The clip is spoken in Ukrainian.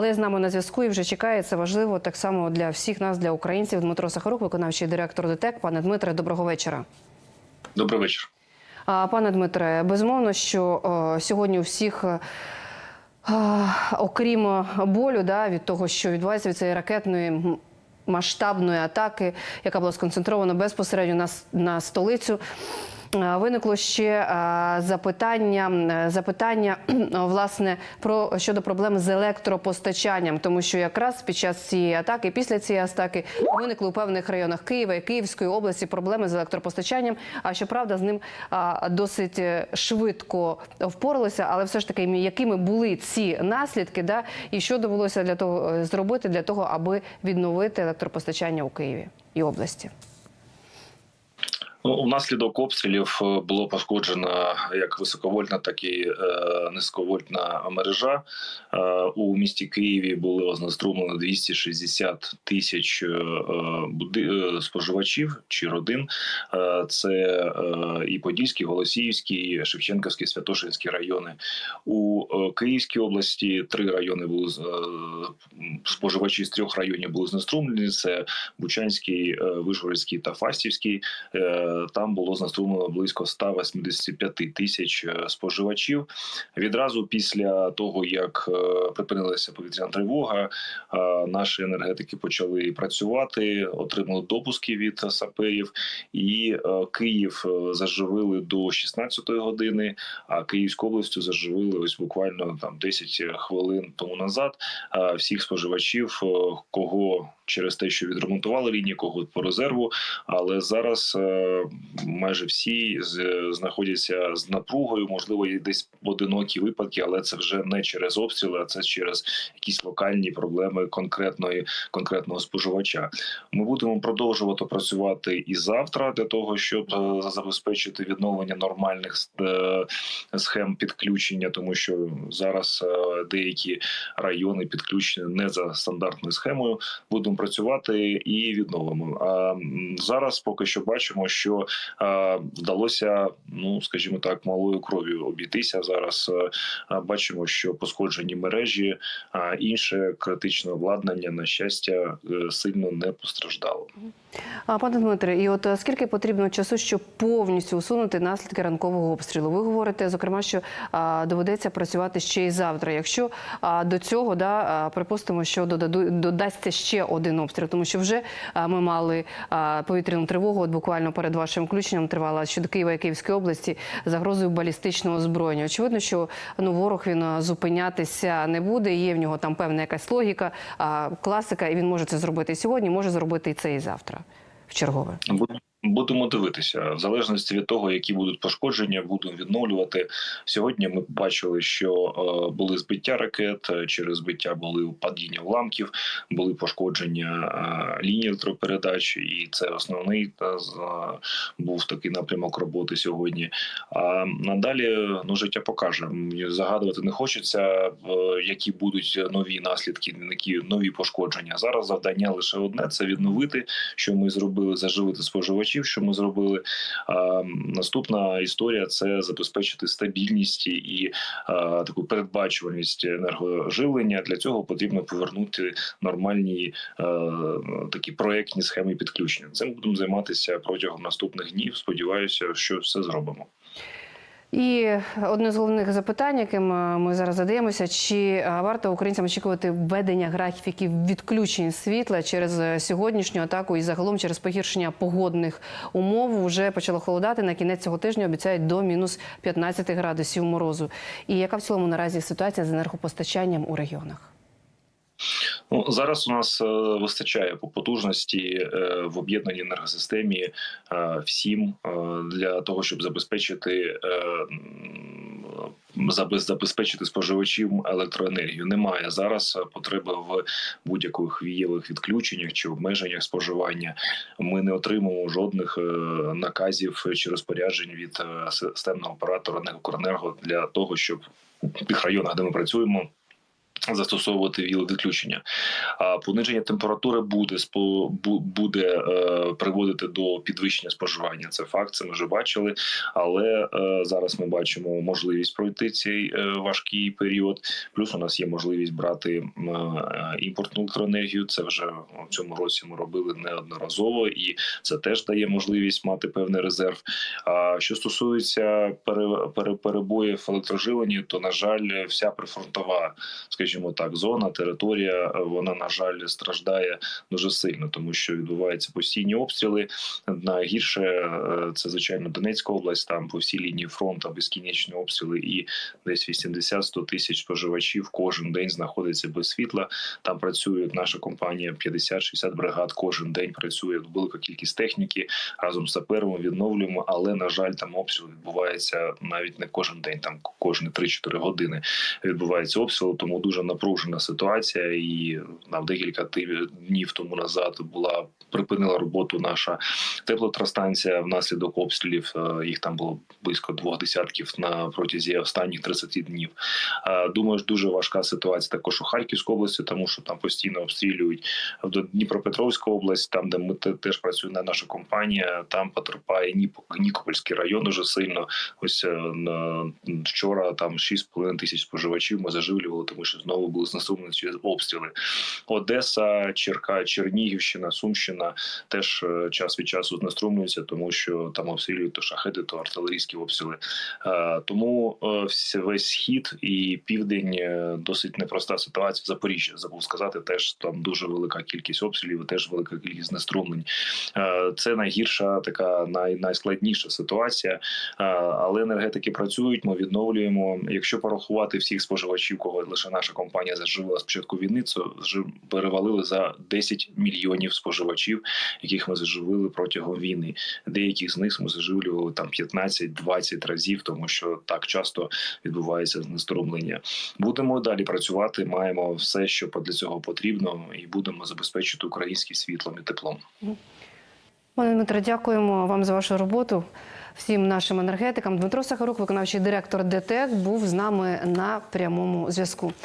Але з нами на зв'язку і вже чекає це важливо так само для всіх нас, для українців. Дмитро Сахарук, виконавчий директор ДТЕК. Пане Дмитре, доброго вечора. Добрий вечір. Пане Дмитре, безумовно, що сьогодні у всіх, е, окрім болю, да, від того, що відбувається від цієї ракетної масштабної атаки, яка була сконцентрована безпосередньо на, на столицю. Е, Виникло ще е, запитання, е, запитання власне про щодо проблем з електропостачанням, тому що якраз під час цієї атаки, після цієї атаки, виникли у певних районах Києва і Київської області проблеми з електропостачанням. А щоправда, з ним досить швидко впоралися, але все ж таки, якими були ці наслідки, да, і що довелося для того зробити для того, аби відновити електропостачання у Києві і області. Ну, Внаслідок обстрілів е, було пошкоджена як високовольтна, так і е, низьковольтна мережа. Е, у місті Києві було знеструмлено 260 тисяч споживачів чи родин. Це і Подільський, Голосіївський, Шевченківський, Святошинський райони. У Київській області три райони були споживачі з трьох районів були знеструмлені. Це Бучанський, Вишгородський та Фастівський. Там було знеструмлено близько 185 тисяч е, споживачів. Відразу після того, як е, припинилася повітряна тривога, е, наші енергетики почали працювати, отримали допуски від саперів, і Київ заживили до 16 години, а Київську областю заживили ось буквально там 10 хвилин тому назад. Всіх споживачів, кого через те, що відремонтували лінії, кого по резерву, але зараз майже всі знаходяться з напругою. Можливо, є десь одинокі випадки, але це вже не через обстріли, а це через якісь локальні проблеми конкретної конкретного споживача. Ми будемо продовжувати працювати і завтра для того, щоб е, забезпечити відновлення нормальних е, схем підключення, тому що зараз е, деякі райони підключені не за стандартною схемою. Будемо працювати і відновимо. А зараз поки що бачимо, що е, вдалося, ну скажімо так, малою кров'ю обійтися. Зараз е, е, бачимо, що пошкоджені мережі, а інше критичне обладнання, на щастя, сильно не постраждало. Пане Дмитре, і от е, скільки потрібно часу, щоб повністю усунути наслідки ранкового обстрілу? Ви говорите, зокрема, що доведеться працювати ще й завтра. Якщо до цього да припустимо, що додаду додасться ще один обстріл, тому що вже ми мали повітряну тривогу. От буквально перед вашим включенням тривала щодо Києва і Київської області загрозою балістичного озброєння. Очевидно, що ну ворог він зупинятися не буде. Є в нього там певна якась логіка, класика, і він може це зробити сьогодні, може зробити це і завтра в чергове. Буд- Будемо дивитися в залежності від того, які будуть пошкодження, будемо відновлювати. Сьогодні ми бачили, що е, були збиття ракет. е, Через збиття були падіння уламків, були пошкодження е, лінії електропередач, і це основний та був такий напрямок роботи сьогодні. А надалі ну життя покаже. Загадувати не хочеться, які будуть нові наслідки, які нові пошкодження. Зараз завдання лише одне: це відновити що ми зробили, заживити споживачів, що ми зробили. Наступна історія це забезпечити стабільність і таку передбачуваність енергоживлення. Для цього потрібно повернути нормальні такі проектні схеми підключення. Цим будемо займатися протягом наступних днів. Сподіваюся, що все зробимо. І одне з головних запитань, яким е, ми зараз задаємося, чи е, варто українцям очікувати введення графіків відключень світла через е, сьогоднішню атаку і загалом через погіршення погодних умов вже почало холодати. На кінець цього тижня обіцяють до мінус 15 градусів морозу. І яка в цілому наразі ситуація з енергопостачанням у регіонах? Ну зараз у нас е, вистачає по потужності е, в об'єднаній енергосистемі е, всім для того, щоб забезпечити. Забезпечити споживачів електроенергію немає зараз потреби в будь-яких вієвих відключеннях чи обмеженнях споживання. Ми не отримуємо жодних наказів чи розпоряджень від системного оператора «Укренерго» для того, щоб в тих районах, де ми працюємо, Застосовувати віл відключення. А пониження температури буде буде е, приводити до підвищення споживання. Це факт, це ми вже бачили. Але е, зараз ми бачимо можливість пройти цей е, важкий період. Плюс у нас є можливість брати імпортну електроенергію. Це вже в цьому році ми робили неодноразово, і це теж дає можливість мати певний резерв. А що стосується пере, пере, перебоїв в електроживленні, то на жаль, вся прифронтова, скажімо так, зона, територія, е, вона на жаль страждає дуже сильно, тому що відбуваються постійні обстріли. Найгірше е, це звичайно Донецька область. Там по всій лінії фронту безкінечні обстріли, і десь 80-100 тисяч споживачів кожен день знаходиться без світла. Там працює наша компанія 50-60 бригад. Кожен день працює велика кількість техніки разом з саперами відновлюємо, але на жаль, там обстріл відбувається навіть не кожен день, там кожні 3-4 години відбувається обстріл. Тому дуже напружена ситуація. І нам декілька днів тому назад була припинила роботу наша теплотрастація внаслідок обстрілів. Е, Їх там було близько двох десятків на протязі останніх 30 днів. Е, Думаю, дуже важка ситуація також у Харківській області, тому що там постійно обстрілюють Дніпропетровська область, там де ми те- теж працює наша компанія. Там потерпає Нікопольський район дуже сильно. Ось е, на вчора там 6,5 тисяч споживачів ми заживлювали, тому що знову були знеструмлені через обстріли. Одеса, Черка, Чернігівщина, Сумщина теж е, час від часу знеструмлюються, тому що там обстрілюють то шахеди, то артилерійські обстріли. Е, Тому е, весь схід і південь досить непроста ситуація. В Запоріжжі забув сказати, теж там дуже велика кількість обстрілів, і теж велика кількість знеструмлень. Це найгірша така най, найскладніша ситуація. Але енергетики працюють. Ми відновлюємо. Якщо порахувати всіх споживачів, кого лише наша компанія заживила з початку війни, це вже перевалили за 10 мільйонів споживачів, яких ми заживили протягом війни. Деяких з них ми заживлювали там 15-20 разів, тому що так часто відбувається знеструмлення. Будемо далі працювати. Маємо все, що для цього потрібно, і будемо забезпечити український світлом і теплом. Пане Дмитре, дякуємо вам за вашу роботу. Всім нашим енергетикам Дмитро Сахарук, виконавчий директор ДТЕК, був з нами на прямому зв'язку.